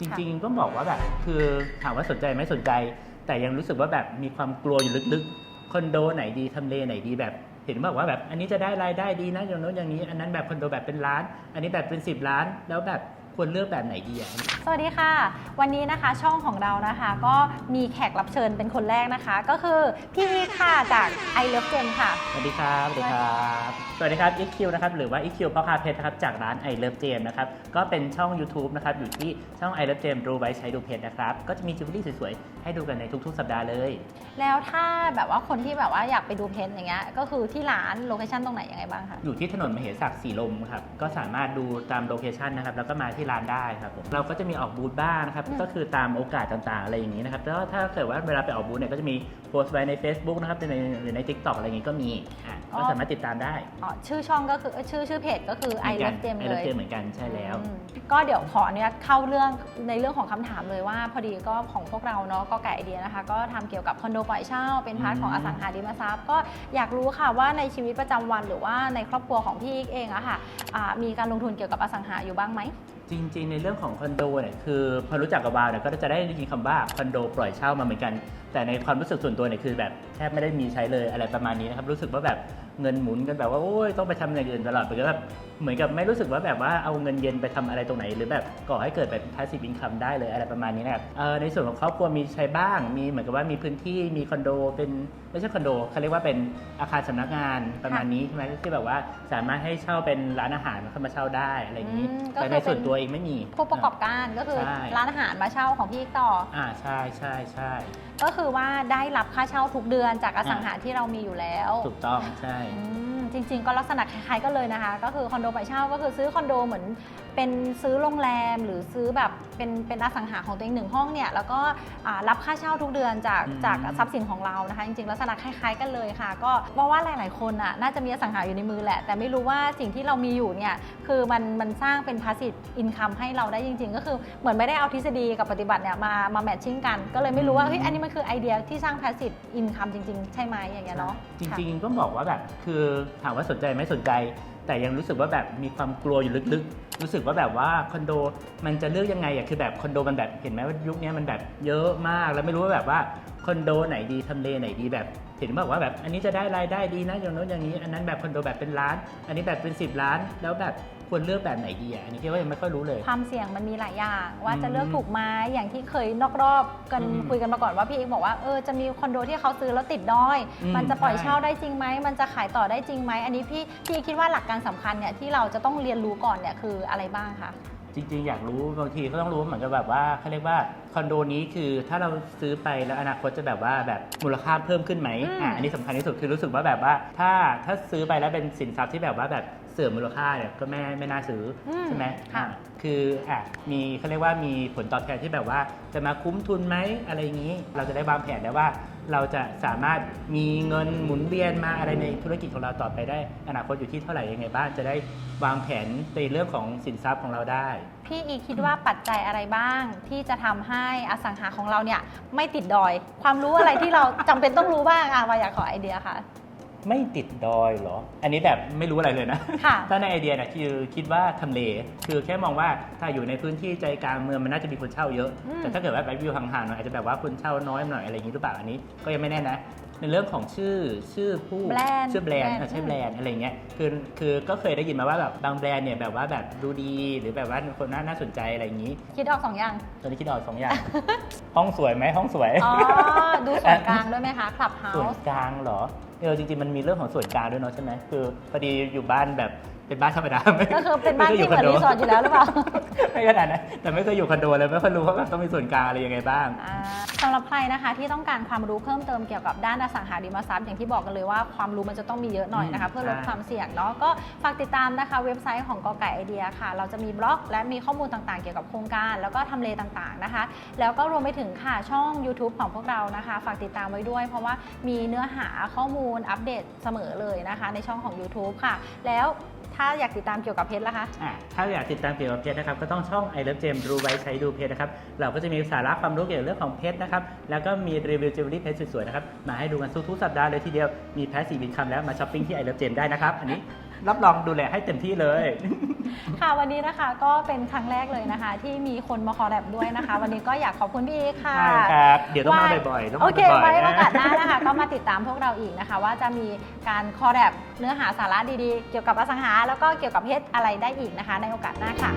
จริงๆ ก็บอกว่าแบบคือถามว่าสนใจไหมสนใจ แต่ยังรู้สึกว่าแบบมีความกลัวอยู่ลึกๆคอนโดไหนดีทำเลไหนดีแบบ เห็นบอกว่าแบบอันนี้จะได้รายได้ดีนะอย่างโน้นอย่างนี้ อันนั้นแบบคอนโดแบบเป็นล้าน อันนี้แบบเป็น 10 ล้าน แล้วแบบ ควรเลือกแบบไหนดีอะสวัสดีค่ะ วันนี้นะคะช่องของเรานะคะ ก็มีแขกรับเชิญเป็นคนแรกนะคะ ก็คือพี่อีค่ะจาก I Love Gem ค่ะ สวัสดีครับ สวัสดีครับสวัสดีครับ EQ นะครับหรือว่า EQ พ่อค้าเพชรนะครับจากร้าน I Love Gem นะครับก็เป็นช่อง YouTube นะครับอยู่ที่ช่อง I Love Gem รู้ไว้ใช้ดูเพชรนะครับก็จะมีจิวเวลรี่สวยๆให้ดูกันในทุกๆ สัปดาห์เลย แล้วถ้าแบบว่าคนที่แบบว่าอยากไปดูเพชรอย่างเงี้ยก็คือที่ร้านโลเคชั่นตรงไหนยังไงบ้างคะอยู่ที่ถนนมเหสักสีลมครับก็สามารถดูตามโลเคชันนะครับแล้วก็มาที่ร้านได้ครับผมเราก็จะมีออกบูธบ้างนะครับอืมก็คือตามโอกาสต่างๆ อะไรอย่างนี้นะครับแล้วถ้าเกิดว่าเวลาไปออกบูธเนี่ยก็จะมีโพสต์ไว้ใน Facebook นะครับในหรือใน TikTok อะไรอย่างนี้ก็มีอะก็สามารถติดตามได้อ๋อชื่อช่องก็คือเอ้ยชื่อชื่อเพจก็คือ I Love Gem ไอเลเลิฟยเจมเหมือนกันใช่แล้ว อืมก็เดี๋ยวขออนุญาตเข้าเรื่องในเรื่องของคำถามเลยว่า พอดีก็ของพวกเราเนาะก็ไก่ไอเดียนะคะ ก็ทำเกี่ยวกับคอนโดปล่อยเช่าเป็นพาร์ทของอือม สังหาริมทรัพย์ก็อยากรู้ค่ะว่าในชีวิตประจำวันหรือว่าในครอบครัวของพี่เองอะค่ะอ่ามีการลงทุนเกี่ยวกับอสังหาอยู่บ้างไหม จริง ๆ ในเรื่องของคอนโดเนี่ยคือพอรู้จักกับวาวเนี่ยก็จะได้ยินคำว่าคอนโดปล่อยเช่ามาเหมือนกัน แต่ในความรู้สึกส่วนตัวเนี่ยคือแบบแทบไม่ได้มีใช้เลยอะไรประมาณนี้นะครับรู้สึกว่าแบบ เงินหมุนกันแบบว่าโอ้ยต้องไปทำอย่างอื่นตลอดไปก็แบบเหมือนกับไม่รู้สึกว่าแบบว่าเอาเงินเย็นไปทำอะไรตรงไหน หรือแบบก่อให้เกิดแบบ passive income ได้เลยอะไรประมาณนี้นะครับเอ่อในส่วนของครอบครัวมีใช้บ้างมีเหมือนกับว่ามีพื้นที่มีคอนโด เป็นไม่ใช่คอนโดเขาเรียกว่าเป็นอาคารสำนักงานประมาณนี้ใช่ไหมที่แบบว่าสามารถให้เช่าเป็นร้านอาหารเข้ามาเช่าได้อะไรอย่างนี้อืมก็แต่คือในส่วนเป็นตัวเองไม่มีผู้ประกอบการก็คือใช่ร้านอาหารมาเช่าของพี่ต่ออ่าใช่ใช่ใช่ก็คือว่าได้รับค่าเช่าทุกเดือนจากอสังหาที่เรามีอยู่แล้ว ถูกต้องใช่ mind. Mm. จริงๆ ก็ลักษณะคล้ายๆกันเลยนะคะ ก็คือคอนโดปล่อยเช่าก็คือซื้อคอนโดเหมือนเป็นซื้อโรงแรมหรือซื้อแบบเป็นเป็นอสังหาของตัวเองหนึ่งห้องเนี่ยแล้วก็อ่ารับค่าเช่าทุกเดือนจากอืม จากทรัพย์สินของเรานะคะ จริงๆ ลักษณะคล้ายๆกันเลยค่ะ ก็เพราะว่าหลายๆคนอะน่าจะมีอสังหาอยู่ในมือแหละ แต่ไม่รู้ว่าสิ่งที่เรามีอยู่เนี่ยคือมันมันสร้างเป็นพาสซีฟอินคัมให้เราได้จริง ๆ ก็คือเหมือนไม่ได้เอาทฤษฎีกับปฏิบัติเนี่ยมามาแมทชิ่งกัน ก็เลยไม่รู้ว่าเฮ้ยอันนี้มันคือไอเดียที่สร้างพาสซีฟอินคัมจริง ๆ ใช่ไหมอย่างเงี้ยเนาะจริงๆต้องบอกว่าแบบคือถามว่าสนใจไหมสนใจ แต่ยังรู้สึกว่าแบบมีความกลัวอยู่ลึกๆ รู้สึกว่าแบบว่าคอนโดมันจะเลือกยังไงอะคือแบบคอนโดมันแบบเห็นไหมว่ายุคนี้มันแบบเยอะมากแล้วไม่รู้ว่าแบบว่าคอนโดไหนดีทำเลไหนดีแบบ เห็นบอกว่าแบบอันนี้จะได้รายได้ดีนะอย่างโน้นอย่างนี้ อันนั้นแบบคอนโดแบบเป็นล้าน อันนี้แบบเป็น 10 ล้าน แล้วแบบควรเลือกแบบไหนดีอะอันนี้พี่ว่ายังไม่ค่อยรู้เลย ความเสี่ยงมันมีหลายอย่าง ว่าอืมจะเลือกถูกไหมอย่างที่เคยนอกรอบกันอืมคุยกันมาก่อนว่าพี่เอกบอกว่าเออจะมีคอนโดที่เขาซื้อแล้วติดดอย อืมมันจะปล่อยใช่ เช่าได้จริงไหมมันจะขายต่อได้จริงไหมอันนี้พี่พี่คิดว่าหลักการสำคัญเนี่ยที่เราจะต้องเรียนรู้ก่อนเนี่ยคืออะไรบ้างคะ จริง ๆ อยากรู้บางทีก็ต้องรู้เหมือนกับแบบว่าเขาเรียกว่าคอนโดนี้คือถ้าเราซื้อไปแล้วอนาคตจะแบบว่าแบบมูลค่าเพิ่มขึ้นไหมอืม อ่าอันนี้สำคัญที่สุดคือรู้สึกว่าแบบว่า ถ้าถ้าซื้อไปแล้วเป็นสินทรัพย์ที่แบบว่าแบบเสื่อมมูลค่าเนี่ยก็ไม่ไม่น่าซื้ออมใช่ไหมค่ะ อ่าคืออะมีเขาเรียกว่ามีผลตอบแทนที่แบบว่าจะมาคุ้มทุนไหมอะไรอย่างนี้ เราจะได้วางแผนได้ว่า เราจะสามารถมีเงินหมุนเวียนมาอะไรในธุรกิจของเราต่อไปได้ อนาคตอยู่ที่เท่าไหร่ยังไงบ้างจะได้วางแผนในเรื่องของสินทรัพย์ของเราได้ พี่อีคิดว่าปัจจัยอะไรบ้างที่จะทำให้อสังหาของเราเนี่ยไม่ติดดอย ความรู้อะไรที่เราจำเป็นต้องรู้บ้างอะวาอยากขอไอเดียค่ะ ไม่ติดดอยเหรอ อันนี้แบบไม่รู้อะไรเลยนะ ค่ะถ้าในไอเดียเนี่ยคือคิดว่าทำเล คือแค่มองว่าถ้าอยู่ในพื้นที่ใจกลางเมืองมันน่าจะมีคนเช่าเยอะ อืม แต่ถ้าเกิดว่าแบบวิวห่างๆหน่อยอาจจะแบบว่าคนเช่าน้อยหน่อยอะไรอย่างนี้หรือเปล่าอันนี้ก็ยังไม่แน่นะ ในเรื่องของชื่อชื่อผู้แบรนด์ชื่อแบรนด์แบรนด์ เออใช่แบรนด์อะไรเงี้ย คือคือก็เคยได้ยินมาว่าแบบบางแบรนด์เนี่ยแบบว่าแบบดูดีหรือแบบว่าคนน่าน่าสนใจอะไรอย่างนี้ คิดออกสองอย่าง ตอนนี้คิดออกสองอย่าง ห้องสวยไหมห้องสวย อ๋อ ดูส่วนกลางด้วยไหมคะคลับเฮาส่วนส์ กลางเหรอ เออจริงๆมันมีเรื่องของส่วนกลางด้วยเนาะใช่ไหมคือพอดีอยู่บ้านแบบ เป็นบ้านธรรมดาไม่ก็คือเป็นบ้านไคยที่เหมือนรีสอร์ทอยู่แล้วหรือเปล่า ไม่ขนาดนั้นแต่ไม่เคยอยู่คอนโดเลยไม่ค่อยรู้ว่าแบบต้องมีส่วนกลางอะไรยังไงบ้างอ่าสำหรับใครนะคะที่ต้องการความรู้เพิ่มเติมเกี่ยวกับด้านอสังหาริมทรัพย์อย่างที่บอกกันเลยว่าความรู้มันจะต้องมีเยอะหน่อยนะคะอืมเพื่อลดใช่ความเสี่ยงเนาะก็ฝากติดตามนะคะเว็บไซต์ของกอไก่ไอเดียค่ะ เราจะมีบล็อก และมีข้อมูลต่างๆ เกี่ยวกับโครงการ แล้วก็ทำเลต่างๆนะคะ แล้วก็รวมไปถึงค่ะช่อง YouTube ของพวกเรานะคะ ฝากติดตามไว้ด้วย เพราะว่ามีเนื้อหาข้อมูลอัปเดตเสมอเลยนะคะ ในช่องของ YouTube ค่ะ แล้วถ้าอยากติดตามเกี่ยวกับเพชรล่ะคะ อะถ้าอยากติดตามเกี่ยวกับเพชรนะครับก็ต้องช่อง i love Gem รู้ไว้ใช้ดูเพชรนะครับเราก็จะมีสาระความรู้เกี่ยวกับเรื่องของเพชรนะครับแล้วก็มีรีวิวจิวเวลรี่เพชรสวยๆนะครับมาให้ดูกันทุกๆสัปดาห์เลยทีเดียวมีแพสซีบินคำแล้วมาช้อปปิ้งที่ i love Gem ได้นะครับอันนี้รับรองดูแลให้เต็มที่เลย ค่ะวันนี้นะคะก็เป็นครั้งแรกเลยนะคะ ที่มีคนมาคอแลบด้วยนะคะ วันนี้ก็อยากขอบคุณพี่อีกค่ะใช่ครับ เดี๋ยวต้องมาบ่อยๆต้องโอมาเคบ่อยไว้ๆโอกาสนะหน้านะคะ ก็มาติดตามพวกเราอีกนะคะ ว่าจะมีการคอแลบเนื้อหาสาระดีๆ เกี่ยวกับอสังหา แล้วก็เกี่ยวกับเพชรอะไรได้อีกนะคะ ในโอกาสหน้าค่ะ